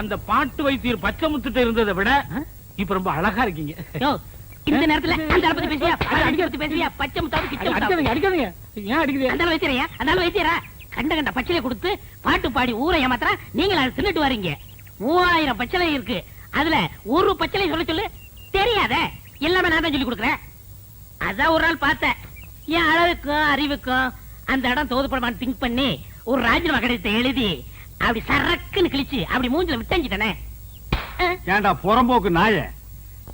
அந்த பாட்டு வைத்தியர் பச்சை முத்துட்டு இருந்ததை விட இப்ப ரொம்ப அழகா இருக்கீங்க. இந்த நேரத்துல அந்த பேசியா அந்த ஆளை பத்தி பேசியா பச்சை முத்தாவது முத்தாவது அடிக்காதீங்க அடிக்காதீங்க. ஏன் அடிக்குது? அந்த ஆளை வைத்தியரையா அந்த ஆளை வைத்தியரா கண்ட கண்ட பச்சிலை கொடுத்து பாட்டு பாடி ஊரை ஏமாத்திரா நீங்க அதை தின்னுட்டு வரீங்க. மூவாயிரம் பச்சிலை இருக்கு. அதுல ஒரு பச்சிலை சொல்ல சொல்லு. தெரியாத. எல்லாமே நான் தான் சொல்லி கொடுக்குறேன். அதான் ஒரு நாள் பார்த்தேன். என் அழகுக்கும் அறிவுக்கும் அந்த இடம் தோதுப்படமான்னு திங்க் பண்ணி ஒரு ராஜினாமா கடிதத்தை எழுதி அப்படி சரக்குன்னு கிழிச்சு அப்படி மூஞ்சில விட்டஞ்சிட்டனே. ஏண்டா புறம்போக்கு நாய?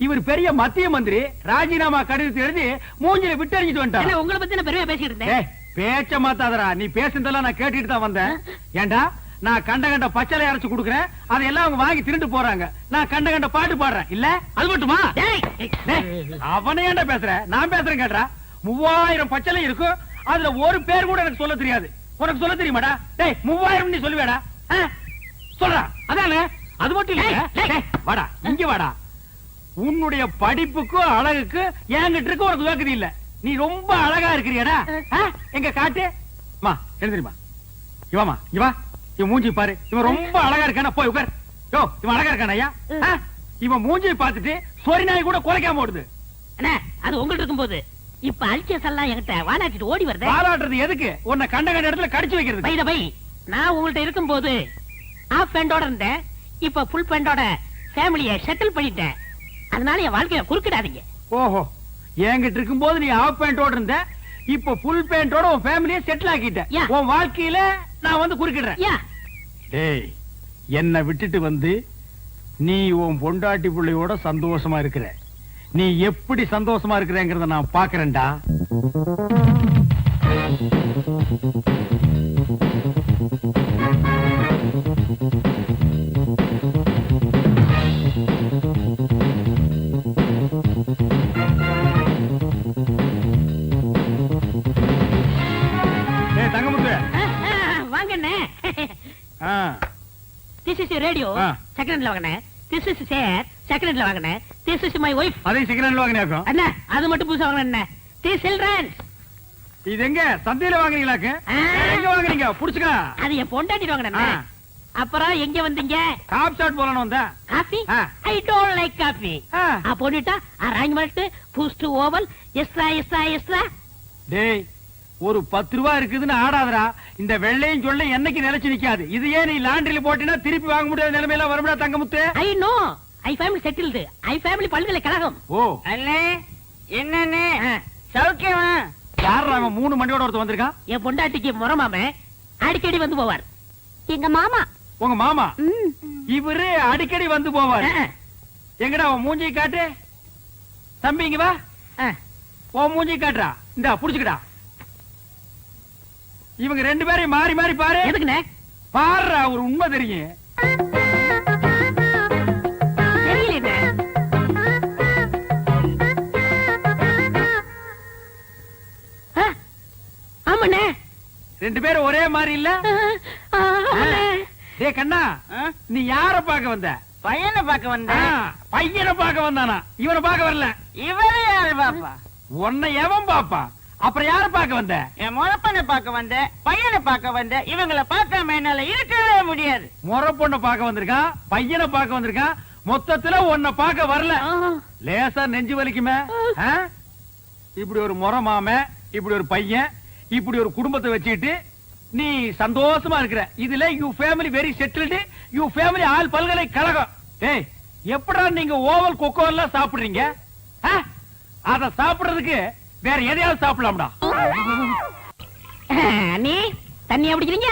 இவர் பெரிய மத்திய மந்திரி ராஜினாமா கடிதத்தை எழுதி மூஞ்சில விட்டறிஞ்சிட்டு வந்துட்டார். என்ன உங்களை பத்தி நான் பெருமையா பேசிட்டு இருந்தேன்? பேச்ச மாத்தாதடா. நீ பேசுனதெல்லாம் நான் கேட்டுட்டு தான் வந்தேன். ஏண்டா நான் கண்ட கண்ட பச்சளை அரைச்சு கொடுக்குறேன். அதையெல்லாம் அவங்க வாங்கி திருட்டு போறாங்க. நான் கண்ட கண்ட பாட்டு பாடுறேன். இல்ல? அது மட்டுமா? அவனே ஏன்டா பேசுற? நான் பேசுறேன் கேட்டா. மூவாயிரம் பச்சளை இருக்கும் அதுல ஒரு பேர் கூட எனக்கு சொல்ல தெரியாது. உனக்கு சொல்ல தெரியுமாடா? டேய் மூவாயிரம் நீ சொல்லுவேடா? சொல்றா. அதானே? அது மட்டும் இல்ல. வாடா. இங்க வாடா. உன்னுடைய படிப்புக்கும் அழகுக்கு என்கிட்ட இருக்க உனக்கு வேக்குது இல்ல. நீ ரொம்ப அழகா இருக்கிறியடா? எங்க காட்டு? மா எழுந்திரிமா இவாமா இவா இவன் மூஞ்சி பாரு. இவன் ரொம்ப அழகா இருக்கானா? போய் உட்கார் யோ இவன் அழகா இருக்கானா ஐயா? இவன் மூஞ்சியை பார்த்துட்டு சொரி நாய் கூட குலைக்காம ஓடுது. அண்ணா அது உங்கள்ட்ட இருக்கும்போது இப்ப அல்சஸ் எல்லாம் என்கிட்ட வானாச்சிட்டு ஓடி வருதே. பாராட்டுறது எதுக்கு? உன்னை கண்ட கண்ட இடத்துல கடிச்சு வைக்கிறது. பை. நான் உங்கள்ட்ட இருக்கும்போது ஆஃப் பேண்டோட இருந்தேன். இப்ப ஃபுல் பேண்டோட ஃபேமிலிய செட்டில் பண்ணிட்டேன். அதனால என் வாழ்க்கைய குறுக்கிடாதீங்க. ஓஹோ என்கிட்ட இருக்கும்போது நீ ஆஃப் பேண்டோட இருந்த இப்ப ஃபுல் பேண்டோட உன் ஃபேமிலியை செட்டில் ஆக்கிட்ட. உன் வாழ்க்கையில நான் வந்து குறுக்கிடுறேன். யா டேய் என்ன விட்டுட்டு வந்து நீ உன் பொண்டாட்டி பிள்ளையோட சந்தோஷமா இருக்கிற. நீ எப்படி சந்தோஷமா இருக்கிறேங்கிறத நான் பாக்குறேன்டா திஸ் இஸ் ரேடியோ. செகண்ட்ல வாங்கண்ணே திஸ் இஸ் சேர் செகண்ட்ல வாங்கண்ணே திஸ் இஸ் மை ஒய்ஃப் அதையும் சிக்கன் வாங்கினாக்கும் அண்ணா அது மட்டும் புதுசா அண்ணே. திஸ் சில்ட்ரன்ஸ் இது எங்க? சந்தையில வாங்குறீங்களாக்கு. எங்க வாங்குறீங்க? புடிச்சுக்க. அது என் பொண்டாட்டி வாங்கண்ணே ஆ. அப்புறம் எங்க வந்தீங்க? டாப் ஷாட் போலன்னு வந்தேன். காஃபி ஆ. ஐ டோன்ட் லைக் காஃபி ஆ. ஆ போட்டுட்டா. அரேஞ்ச் பண்ணிட்டு பூஸ்ட் ஓவல் எஸ்ரா எஸ்ரா எஸ்ரா. டேய் ஒரு பத்து ரூபா இருக்குதுன்னு ஆடாதடா. இந்த வெள்ளையும் சொல்ல என்னைக்கு நிலைச்சு நிக்காது. இது ஏன் நீ லாண்டரியில போட்டினா திருப்பி வாங்க முடியாத நிலைமையில வரும்டா Thangamuthu? I know. I family settled I family பல்கலைக்கழகம் ஓ. அண்ணே என்னண்ணே? சௌக்கியமா? யார் அவன் மூணு மண்டியோட ஒருத்தர் வந்திருக்கான்? என் பொண்டாட்டிக்கு முறமாம அடிக்கடி வந்து போவார். எங்க மாமா. உங்க மாமா. இவரு அடிக்கடி வந்து போவார். எங்கடா உன் மூஞ்சி காட்டு? தம்பி இங்க வா. உன் மூஞ்சி காட்டுறா. இந்தா புடிச்சுக்கடா. இவங்க ரெண்டு பேரையும் மாறி மாறி பாரு. எதுக்குண்ணே? பாருடா ஒரு உண்மை தெரியும் ரெண்டு பேரும் ஒரே மாதிரி இல்ல. டே கண்ணா? நீ யார பாக்க வந்த? பையனை பார்க்க ஆ, வந்தேன் பையனை பாக்க வந்தானா? இவனை பாக்க வரல. இவரு யாரு பாப்பா? உன்னை எவன் பாப்பா? அப்புறம் யார பாக்க வந்த? என் முறப்பனை பார்க்க வந்தேன் பையனை பார்க்க வந்தேன் இவங்கள பார்க்காம என்னால இருக்கவே முடியாது. முறை பொண்ணை பாக்க வந்திருக்கான் பையனை பாக்க வந்திருக்கான் மொத்தத்துல உன்னை பாக்க வரல. லேசா நெஞ்சு வலிக்குமே ஆ? இப்படி ஒரு முறை மாம இப்படி ஒரு பையன் இப்படி ஒரு குடும்பத்தை வச்சுக்கிட்டு நீ சந்தோஷமா இருக்கிற. இதுல you family very settled you family all பல்கலைக்கழகம். ஏய் எப்படா நீங்க ஓவல் கொக்கோ எல்லாம் சாப்பிடுறீங்க? அத சாப்பிடுறதுக்கு வேற எதையாவது சாப்பிடலாம்டா. அண்ணி தண்ணி குடிக்கிறீங்க?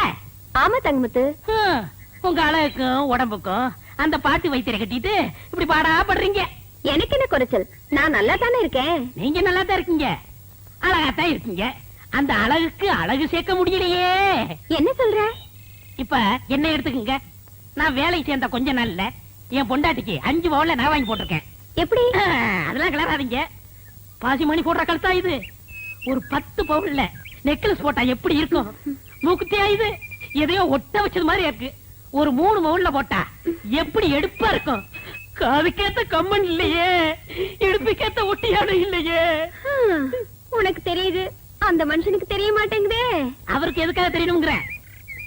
ஆமா தங்கமுத்து. உங்க அழகுக்கும் உடம்புக்கும் அந்த பாட்டு வைத்தியரை கட்டிட்டு இப்படி பாடா படுறீங்க எனக்கு என்ன குறைச்சல்? நான் நல்லா தானே இருக்கேன். நீங்க நல்லா தான் இருக்கீங்க. அழகாத்தான் இருக்கீங்க. அந்த அழகுக்கு அழகு சேர்க்க முடியலையே. என்ன சொல்ற? இப்ப என்ன எடுத்துக்கங்க. நான் வேலைக்கு சேர்ந்த கொஞ்ச நாள்ல என் பொண்டாட்டிக்கு அஞ்சு பவுன்ல நான் வாங்கி போட்டிருக்கேன். எப்படி? அதெல்லாம் கிளறாதீங்க. பாசி மணி போடுற கழுத்தா இது? ஒரு பத்து பவுன்ல நெக்லஸ் போட்டா எப்படி இருக்கும்? மூக்குத்தியா இது? எதையோ ஒட்ட வச்சது மாதிரி இருக்கு. ஒரு மூணு பவுன்ல போட்டா எப்படி எடுப்பா இருக்கும்? காதுக்கேத்த கம்மன் இல்லையே. இடுப்புக்கேத்த ஒட்டியானம் இல்லையே. உனக்கு தெரியுது. அந்த மனுஷனுக்கு தெரிய மாட்டேங்குதே. அவருக்கு எதுக்காக தெரியணுங்கிற?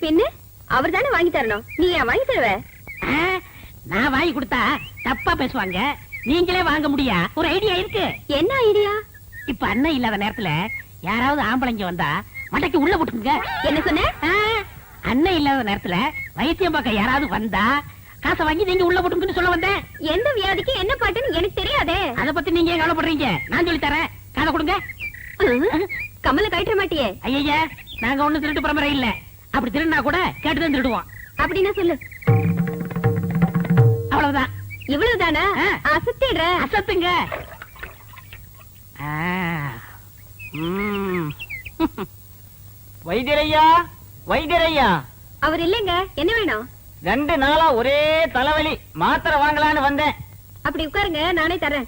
பின்ன? அவர் தானே வாங்கி தரணும். நீ ஏன் வாங்கி தருவ? நான் வாங்கி கொடுத்தா தப்பா பேசுவாங்க. நீங்களே வாங்க முடியா? ஒரு ஐடியா இருக்கு. என்ன ஐடியா இப்ப அண்ணன் இல்லாத நேரத்துல யாராவது ஆம்பளைங்க வந்தா மண்டைக்கு உள்ள போட்டுங்க என்ன சொன்ன? அண்ணன் இல்லாத நேரத்துல வைத்தியம் பார்க்க யாராவது வந்தா காசை வாங்கி நீங்க உள்ள போட்டுங்கன்னு சொல்ல வந்தேன். எந்த வியாதிக்கு என்ன பாட்டுன்னு எனக்கு தெரியாதே. அத பத்தி நீங்க கவலைப்படுறீங்க? நான் சொல்லி தரேன். காதை கொடுங்க. கமல கழட்ட மாட்டியே. ஐயா நாங்க ஒண்ணு திருட்டு பரம்பரை இல்ல. அப்படி திருடினா கூட கேட்டுதான் திருடுவோம் அப்படின்னா சொல்லு. அவ்வளவுதான். இவ்வளவுதானா. அசத்திடுற. அசத்துங்க. வைத்தியரையா? வைத்தியரையா? அவர் இல்லைங்க. என்ன வேணும்? ரெண்டு நாளா ஒரே தலைவலி. மாத்திரை வாங்கலான்னு வந்தேன். அப்படி உட்காருங்க நானே தரேன்.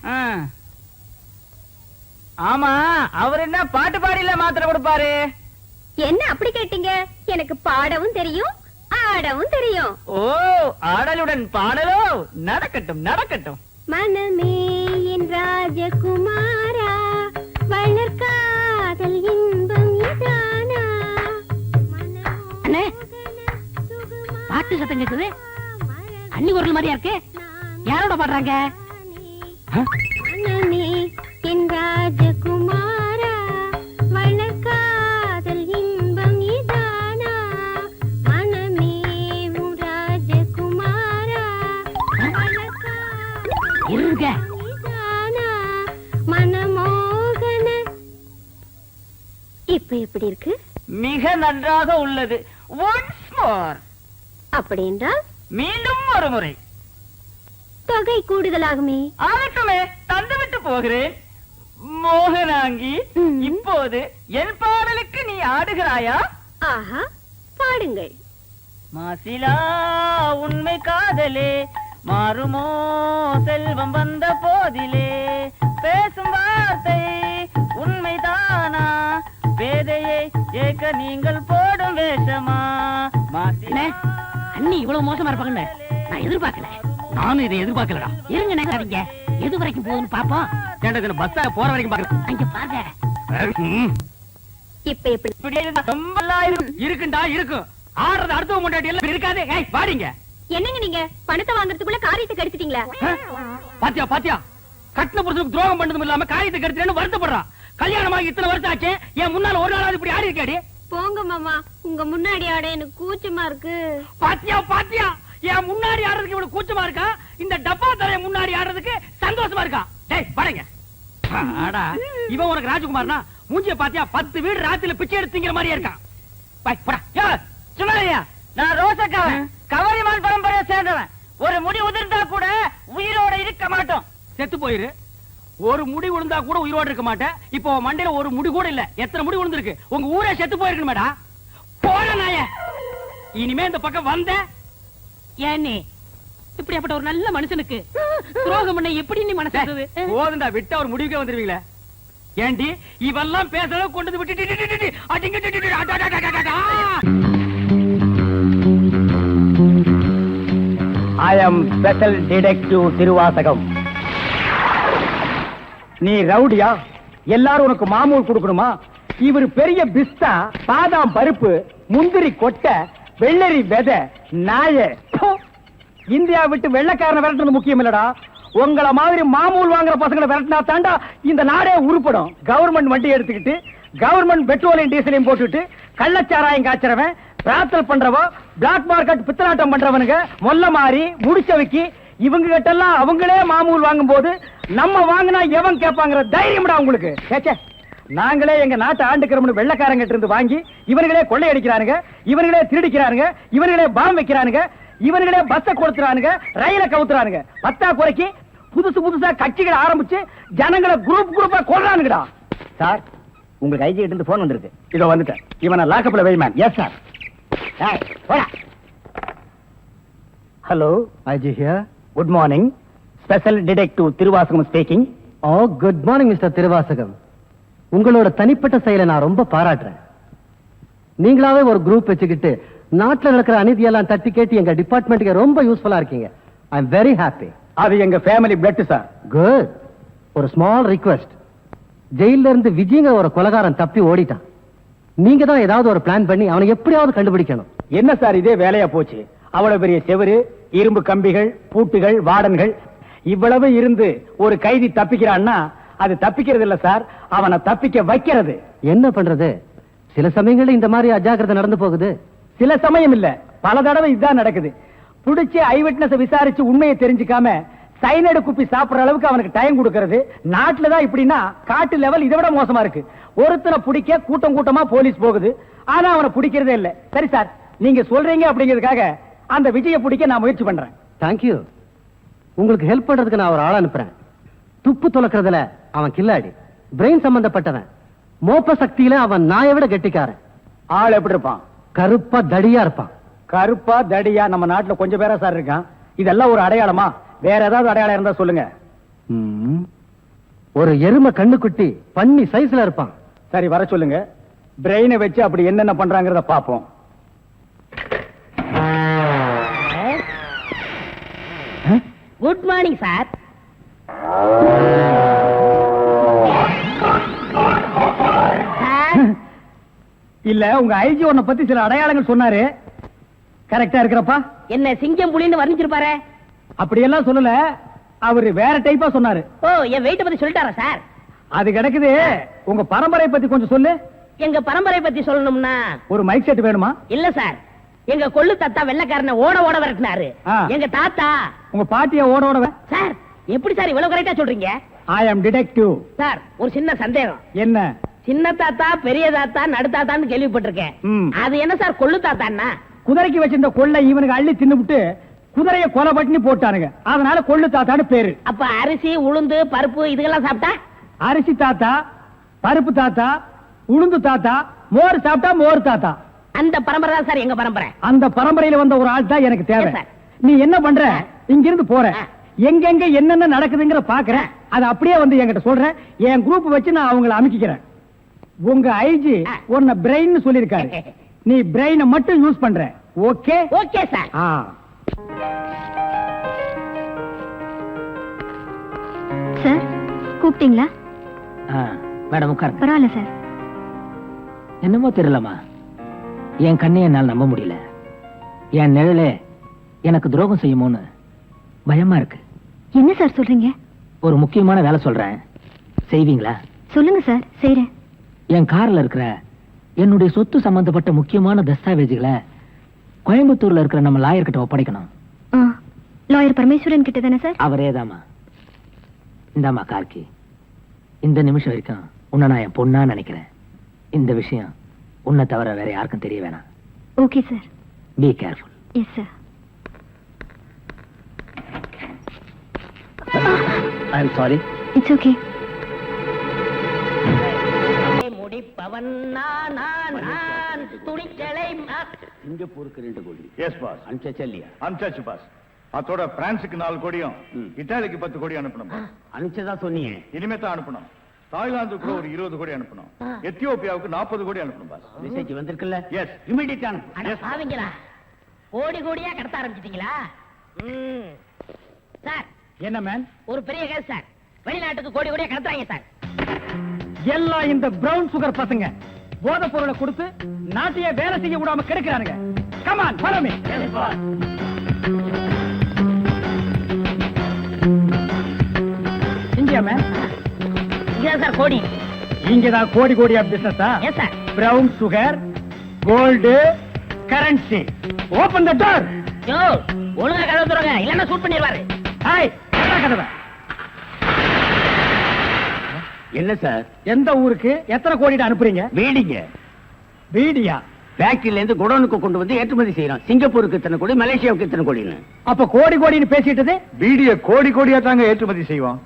ஆமா அவர் என்ன பாட்டு பாடியில மாத்திரை கொடுப்பாரு? என்ன அப்படி கேட்டீங்க? எனக்கு பாடவும் தெரியும் ஆடவும் தெரியும். ஓ ஆடலுடன் பாடலோ? நடக்கட்டும் நடக்கட்டும். மனமே என் ராஜகுமாரா வளர்காதல் இன்பம் இதானா? அண்ணே பாட்டு சத்தம் கேக்குது. அண்ணி குரல் மாதிரியா இருக்கு? யாரோட பாடுறாங்க? இப்ப எப்படி இருக்கு? மிக நன்றாக உள்ளது. ஒன்ஸ் மோர் அப்படி என்றால்? மீண்டும் ஒரு முறை. தொகை கூடுதலாகுமே. ஆகட்டுமே தந்துவிட்டு போகிறேன். மோகனாங்கி. இப்போது என் பாடலுக்கு நீ ஆடுகிறாயா? ஆஹா பாடுங்கள். மாசிலா உண்மை காதலே மாறுமோ செல்வம் வந்த போதிலே. ஏக்க நீங்கள் போடும் வேஷமா? அண்ணே இவ்வளவு மோசமா இருப்பாங்கன்னு நான் எதிர்பார்க்கல. நானும் இதை எதிர்பார்க்கலடா. இருங்க நகராதீங்க எது வரைக்கும் போகுதுன்னு பாப்போம் இதுல பஸ்ஸா போற வரைக்கும் பாக்குறேன் அங்க பாருங்க. இப்ப எப்படி? ரொம்ப. இருக்குண்டா இருக்கும். ஆடுறது அடுத்தவங்க முன்னாடி எல்லாம் இருக்காது. ஏய் வாடிங்க. என்னங்க நீங்க? பணத்தை வாங்குறதுக்குள்ள காரியத்தை கெடுத்துட்டீங்களா? பாத்தியா பாத்தியா? கட்டின புருஷனுக்கு துரோகம் பண்ணதும் இல்லாம காரியத்தை கெடுத்துறேன்னு வருத்தப்படுறான். கல்யாணமாகி இத்தனை வருஷம் ஆச்சு என் முன்னால ஒரு நாளாவது இப்படி ஆடி இருக்காடி போங்க மாமா. உங்க முன்னாடி ஆட எனக்கு கூச்சமா இருக்கு. பாத்தியா பாத்தியா? என் முன்னாடி ஆடுறதுக்கு இவ்வளவு கூச்சமா இருக்கா? இந்த டப்பா தரைய முன்னாடி ஆடுறதுக்கு சந்தோஷமா இருக்கா? டேய் படங்க ஆடா இவன் உனக்கு ராஜகுமார்னா மூஞ்சிய பாத்தியா பத்து வீடு ராத்திரில பிச்சை எடுத்துங்கிற மாதிரியே இருக்கான் பாய் போடா. யோ, சுமலையா நான் ரோசக்காவன் கவரிமான் பரம்பரையை சேர்ந்தவன். ஒரு முடி உதிர்ந்தா கூட உயிரோட இருக்க மாட்டோம். செத்து போயிரு. ஒரு முடி விழுந்தா கூட உயிரோடு இருக்க மாட்டேன். இப்போ மண்டையில ஒரு முடி கூட இல்ல. எத்தனை முடி விழுந்திருக்கு உங்க ஊரே செத்து போயிருக்கு மேடா. போட நாய. இனிமே இந்த பக்கம் வந்த ஏன்னே இப்படியாப்பட்ட ஒரு நல்ல மனுஷனுக்கு துரோகம் பண்ண எப்படி நீ மனசு வந்தது? போதுண்டா விட்டு அவர் முடிவுக்கே வந்துருவீங்களே. ஏண்டி இவெல்லாம் பேச அளவுக்கு கொண்டு வந்து விட்டு. I am special detective Thiruvasagam நீ ரவுடியா? எல்லாரும் உனக்கு மாமூல் கொடுக்கணுமா? இவர் பெரிய பிஸ்தா பாதாம் பருப்பு முந்திரி கொட்டை வெள்ளரி வெத நாய. இந்தியா விட்டு வெள்ளைக்காரனை விரட்டுறது முக்கியம் இல்லடா. உங்களை மாதிரி மாமூல் வாங்குற பசங்களை விரட்டினா தாண்டா இந்த நாடே உருப்படும். கவர்மெண்ட் வண்டி எடுத்துக்கிட்டு கவர்மெண்ட் பெட்ரோலையும் டீசலையும் போட்டுட்டு கள்ளச்சாராயம் காய்ச்சறவன் பிரார்த்தல் பண்றவோ பிளாக் மார்க்கெட் பித்தலாட்டம் பண்றவனுங்க மொல்ல மாறி முடிச்சவைக்கு இவங்க கிட்ட எல்லாம் அவங்களே மாமூல் வாங்கும் போது நம்ம வாங்கினா எவன் கேட்பாங்கிற தைரியம்டா உங்களுக்கு. ஏச்சே நாங்களே எங்க நாட்டை ஆண்டுக்கிறோம்னு வெள்ளக்காரங்க இருந்து வாங்கி இவனுங்களே கொள்ளையடிக்கிறானுங்க இவனுங்களே திருடிக்கிறானுங்க இவனுங்களே பாம் வைக்கிறானுங்க இவனுங்களே பஸ்ஸை கொடுத்துறானுங்க ரயில கவுத்துறானுங்க. பத்தா குறைக்கு புதுசு புதுசா கட்சிகளை ஆரம்பிச்சு ஜனங்களை குரூப் குரூப்பா கொள்றானுங்கடா சார் உங்களுக்கு ஐஜி கிட்ட இருந்து போன் வந்திருக்கு. இதோ வந்துட்டேன். இவனை லாக்கப்ல வை yes sir hello IG here good morning special detective Thiruvasagam speaking oh good morning mister Thiruvasagam. உங்களோட தனிப்பட்ட செயலை நான் ரொம்ப பாராட்டுறேன். நீங்களாவே ஒரு குரூப் வச்சுக்கிட்டு நாட்டுல நடக்கிற அநீதியெல்லாம் தட்டி கேட்டு எங்க டிபார்ட்மெண்ட்டுக்கு ரொம்ப யூஸ்ஃபுல்லா இருக்கீங்க. ஐ எம் வெரி ஹாப்பி அது எங்க ஃபேமிலி பிளட் சார் குட் ஒரு ஸ்மால் ரிக்வெஸ்ட் ஜெயில இருந்து விஜயங்க ஒரு கொலகாரன் தப்பி ஓடிட்டான். நீங்க தான் ஏதாவது ஒரு பிளான் பண்ணி அவனை எப்படியாவது கண்டுபிடிக்கணும். என்ன சார் இதே வேலையா போச்சு? அவ்வளவு பெரிய செவரு இரும்பு கம்பிகள் பூட்டுகள் வார்டன்கள் இவ்வளவு இருந்து ஒரு கைதி தப்பிக்கிறான்னா அது தப்பிக்கிறது இல்ல சார். அவனை தப்பிக்க வைக்கிறது. என்ன பண்றது? சில சமயங்கள்ல இந்த மாதிரி அஜாக்கிரதை நடந்து போகுது. சில சமயம் இல்ல. பல தடவை இதுதான் நடக்குது. புடிச்சு ஐ விட்னஸ் விசாரிச்சு உண்மையை தெரிஞ்சுக்காம சைனடு குப்பி சாப்பிடுற அளவுக்கு அவனுக்கு டைம் கொடுக்கறது. நாட்டுல தான் இப்படின்னா காட்டு லெவல் இதை விட மோசமா இருக்கு. ஒருத்தனை பிடிக்க கூட்டம் கூட்டமா போலீஸ் போகுது. ஆனா அவனை பிடிக்கிறதே இல்ல. சரி சார் நீங்க சொல்றீங்க அப்படிங்கிறதுக்காக அந்த விஜய பிடிக்க நான் முயற்சி பண்றேன். தேங்க்யூ உங்களுக்கு ஹெல்ப் பண்றதுக்கு நான் ஒரு ஆள் அனுப்புறேன். துப்பு துலக்கிறதுல அவன் கில்லாடி. பிரெயின் சம்பந்தப்பட்டவன். மோப்ப சக்தியில அவன் நாயை விட கெட்டிக்காரன். ஆள் எப்படி இருப்பான்? கருப்பா தடியா இருப்பான். கருப்பா தடியா நம்ம நாட்டுல கொஞ்சம் பேரா சார் இருக்கான். இதெல்லாம் ஒரு அடையாளமா? வேற ஏதாவது அடையாளம் இருந்தா சொல்லுங்க. ஒரு எருமை கண்ணுக்குட்டி பன்னி சைஸ்ல இருப்பான். சரி வர சொல்லுங்க. பிரெயினை வச்சு அப்படி என்னென்ன பண்றாங்கறத பாப்போம். Good morning sir. இல்ல உங்க ஐஜி உன்னை பத்தி சில அடையாளங்கள் சொன்னாரு. கரெக்டா இருக்கிறப்பா? என்ன சிங்கம் புலின்னு வர்ணிச்சிருப்பாரு? அப்படியெல்லாம் சொல்லல. அவரு வேற டைப்பா சொன்னாரு. ஓ என் வெயிட்ட பத்தி சொல்லிட்டாரா சார்? அது கிடக்குது. உங்க பரம்பரை பத்தி கொஞ்சம் சொல்லு. எங்க பரம்பரை பத்தி சொல்லணும்னா? ஒரு மைக் செட் வேணுமா? இல்ல சார். எங்க கொள்ளு தாத்தா வெள்ளக்காரனை ஓட ஓட விரட்டினாரு. எங்க தாத்தா. உங்க பாட்டிய ஓட ஓட சார் எப்படி சார் இவ்வளவு கரெக்டா சொல்றீங்க? ஐ அம் டிடெக்டிவ் சார் ஒரு சின்ன சந்தேகம். என்ன? சின்ன தாத்தா பெரிய தாத்தா நடு தாத்தான்னு கேள்விப்பட்டிருக்கேன். அது என்ன சார் கொள்ளு தாத்தான்னா? குதிரைக்கு வச்சிருந்த கொள்ளை இவனுக்கு அள்ளி தின்னுபிட்டு குதிரைய கொலை பட்டினி போட்டானுங்க. அதனால கொள்ளு தாத்தான்னு பேரு. அப்ப அரிசி உளுந்து பருப்பு இதுக்கெல்லாம் சாப்பிட்டா? அரிசி தாத்தா பருப்பு தாத்தா உளுந்து தாத்தா மோர் சாப்பிட்டா மோர் தாத்தா. அந்த பரம்பரை தான் சார் எங்க பரம்பரை. அந்த பரம்பரையில வந்த ஒரு ஆள் தான் எனக்கு தேவை. நீ என்ன பண்ற? இங்கிருந்து போற. ஆ. எங்கெங்க என்னென்ன நடக்குதுங்கிற பாக்குறேன். அது அப்படியே வந்து என்கிட்ட சொல்றேன். என் குரூப் வச்சு நான் அவங்கள அமைக்கிறேன். உங்க ஐஜி. உன்னை பிரெயின் சொல்லிருக்காரு நீ பிரெயினை மட்டும் யூஸ் பண்ற. ஓகே? Okay sir. ஆ. சார் கூப்பிட்டீங்களா? மேடம் உட்காருங்க. பரவாயில்ல சார். என்னமோ தெரியலம்மா. என் கண்ணை என்னால் நம்ப முடியல. என் நிழலே எனக்கு துரோகம் செய்யுமோன்னு பயமா இருக்கு. என்ன சார் சொல்றீங்க? ஒரு முக்கியமான வேலை சொல்றேன். செய்வீங்களா? சொல்லுங்க சார் செய்றேன். என் கார்ல இருக்கிற என்னுடைய சொத்து சம்பந்தப்பட்ட முக்கியமான தஸ்தாவேஜுகளை கோயம்புத்தூர்ல இருக்கிற நம்ம லாயர் கிட்ட ஒப்படைக்கணும். லாயர் பரமேஸ்வரன் கிட்ட தானே சார்? அவரே தாமா இந்தாம்மா கார்கி. இந்த நிமிஷம் வரைக்கும் உன்னை நான் என் பொண்ணா நினைக்கிறேன். இந்த விஷயம் உன்னை தவிர வேற யாருக்கும் தெரிய வேணாம். Okay sir be careful yes sir I am sorry it's okay நான் நான் துணிச்சலை ரெண்டு கோடி எஸ் பாஸ் அனுப்பிச்சா இல்லையா பாஸ் அதோட பிரான்ஸுக்கு நாலு கோடியும் இத்தாலிக்கு பத்து கோடி அனுப்பணும் அனுப்பிச்சதா சொன்னீங்க இனிமே தான் அனுப்பணும். தாய்லாந்துக்கு கூட ஒரு இருபது கோடி அனுப்பணும். எத்தியோப்பியாவுக்கு நாற்பது கோடி அனுப்பணும் பாஸ். மெசேஜ் வந்திருக்குல்ல? எஸ் இமிடியேட் அட பாவிங்களா. கோடி கோடியா கடத்த ஆரம்பிச்சிட்டீங்களா? ம். சார். என்ன மேன் ஒரு பெரிய கேஸ் சார். வெளிநாட்டுக்கு கோடி கோடியா கடத்துறாங்க சார். எல்லாம் இந்த பிரவுன் சுகர் பசங்க. போதை பொருளை கொடுத்து நாட்டையே வேலை செய்ய விடாம கெடுக்கிறானுங்க. Come on follow me. இங்கயா மேன் இங்கதான் சார் கோடி. இங்கதான் கோடி கோடியா பிசினஸா yes sir brown sugar gold currency open the door யோ ஒழுங்கா கதவு தருங்க இல்லன்னா ஷூட் பண்ணிடுவாரு ஹாய் கதவை? என்ன சார்? எந்த ஊருக்கு எத்தனை கோடிட்டு அனுப்புறீங்க? வீடிங்க வீடியா ஃபேக்டரியில இருந்து குடோனுக்கு கொண்டு வந்து ஏற்றுமதி செய்யறோம். சிங்கப்பூருக்கு இத்தனை கோடி மலேசியாவுக்கு இத்தனை கோடின்னு. அப்ப கோடி கோடின்னு பேசிட்டது பீடிய கோடி கோடியா தாங்க ஏற்றுமதி செய்வோம்.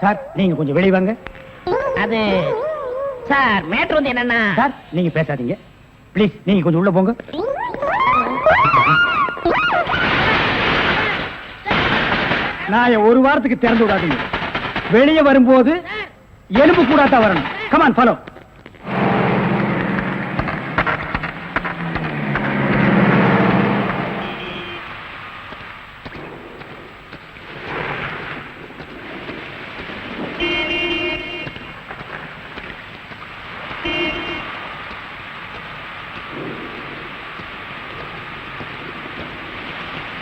சார் நீங்க கொஞ்சம் வெளிய வாங்க. அது சார் மேட்ரு வந்து என்னன்னா? சார் நீங்க பேசாதீங்க. ப்ளீஸ் நீங்க கொஞ்சம் உள்ள போங்க. நான் ஒரு வாரத்துக்கு திறந்து விடாதீங்க. வெளியே வரும்போது எலும்பு கூடாதான் வரணும். Come on follow